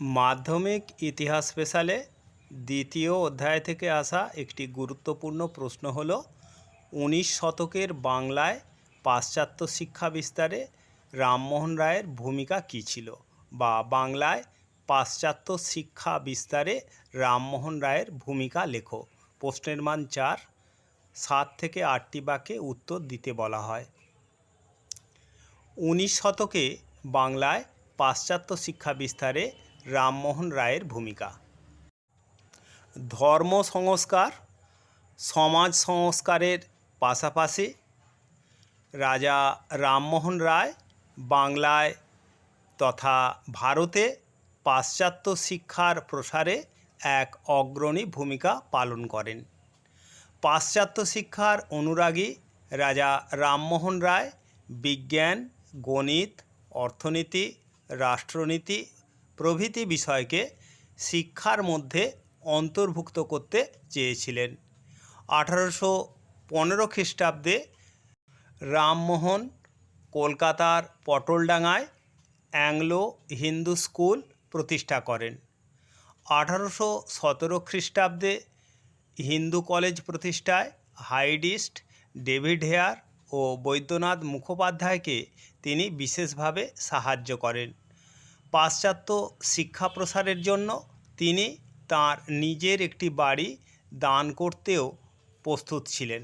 মাধ্যমিক ইতিহাস স্পেশালে দ্বিতীয় অধ্যায় থেকে আসা একটি গুরুত্বপূর্ণ প্রশ্ন হলো, উনিশ শতকের বাংলায় পাশ্চাত্য শিক্ষা বিস্তারে রামমোহন রায়ের ভূমিকা কী ছিল বা বাংলায় পাশ্চাত্য শিক্ষা বিস্তারে রামমোহন রায়ের ভূমিকা লেখো? প্রশ্নের মান চার, সাত থেকে আটটি বাক্যে উত্তর দিতে বলা হয়। উনিশ শতকে বাংলায় পাশ্চাত্য শিক্ষা বিস্তারে রামমোহন রায়ের ভূমিকা। ধর্ম সংস্কার, সমাজ সংস্কারের পাশাপাশি রাজা রামমোহন রায় বাংলায় তথা ভারতে পাশ্চাত্য শিক্ষার প্রসারে এক অগ্রণী ভূমিকা পালন করেন। পাশ্চাত্য শিক্ষার অনুরাগী রাজা রামমোহন রায় বিজ্ঞান, গণিত, অর্থনীতি, রাষ্ট্রনীতি প্রভৃতি বিষয়কে শিক্ষার মধ্যে অন্তর্ভুক্ত করতে চেয়েছিলেন। আঠারোশো পনেরো খ্রিস্টাব্দে রামমোহন কলকাতার পটলডাঙ্গায় অ্যাংলো হিন্দু স্কুল প্রতিষ্ঠা করেন। আঠারোশো সতেরো খ্রিস্টাব্দে হিন্দু কলেজ প্রতিষ্ঠায় হাইডিস্ট ডেভিড হেয়ার ও বৈদ্যনাথ মুখোপাধ্যায়কে তিনি বিশেষভাবে সাহায্য করেন। পাশ্চাত্য শিক্ষা প্রসারের জন্য তিনি তার নিজের একটি বাড়ি দান করতেও প্রস্তুত ছিলেন।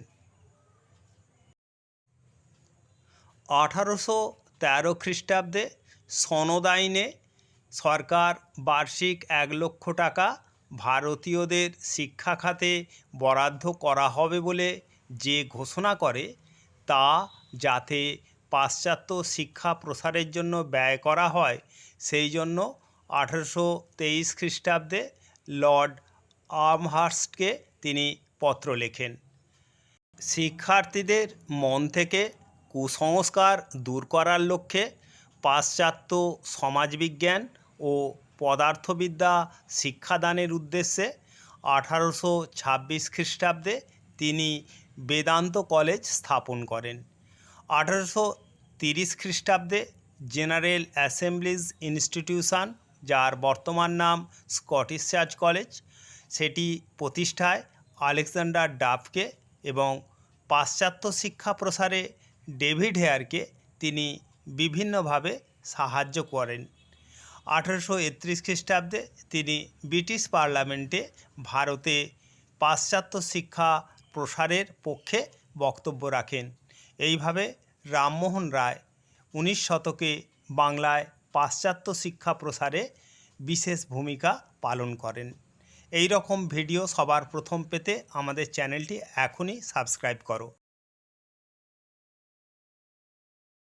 আঠারোশো তেরো খ্রিস্টাব্দে সনদ আইনে সরকার বার্ষিক এক লক্ষ টাকা ভারতীয়দের শিক্ষা খাতে বরাদ্দ করা হবে বলে যে ঘোষণা করে, তা যাতে পাশ্চাত্য শিক্ষা প্রসারের জন্য ব্যয় করা হয়, সেই জন্য আঠেরোশো তেইশ খ্রিস্টাব্দে লর্ড আমহার্স্টকে তিনি পত্র লেখেন। শিক্ষার্থীদের মন থেকে কুসংস্কার দূর করার লক্ষ্যে পাশ্চাত্য সমাজবিজ্ঞান ও পদার্থবিদ্যা শিক্ষাদানের উদ্দেশ্যে আঠারোশো ছাব্বিশ খ্রিস্টাব্দে তিনি বেদান্ত কলেজ স্থাপন করেন। আঠারোশো তিরিশ খ্রিস্টাব্দে জেনারেল অ্যাসেম্বলিজ ইনস্টিটিউশন, যার বর্তমান নাম স্কটিশ চার্চ কলেজ, সেটি প্রতিষ্ঠায় আলেকজান্ডার ডাফকে এবং পাশ্চাত্য শিক্ষা প্রসারে ডেভিড হেয়ারকে তিনি বিভিন্নভাবে সাহায্য করেন। আঠেরোশো একত্রিশ খ্রিস্টাব্দে তিনি ব্রিটিশ পার্লামেন্টে ভারতে পাশ্চাত্য শিক্ষা প্রসারের পক্ষে বক্তব্য রাখেন। এইভাবে রামমোহন রায় উনিশ শতকে বাংলায় পাশ্চাত্য শিক্ষা প্রসারে বিশেষ ভূমিকা পালন করেন। এই রকম ভিডিও সবার প্রথম পেতে আমাদের চ্যানেলটি এখনই সাবস্ক্রাইব করো।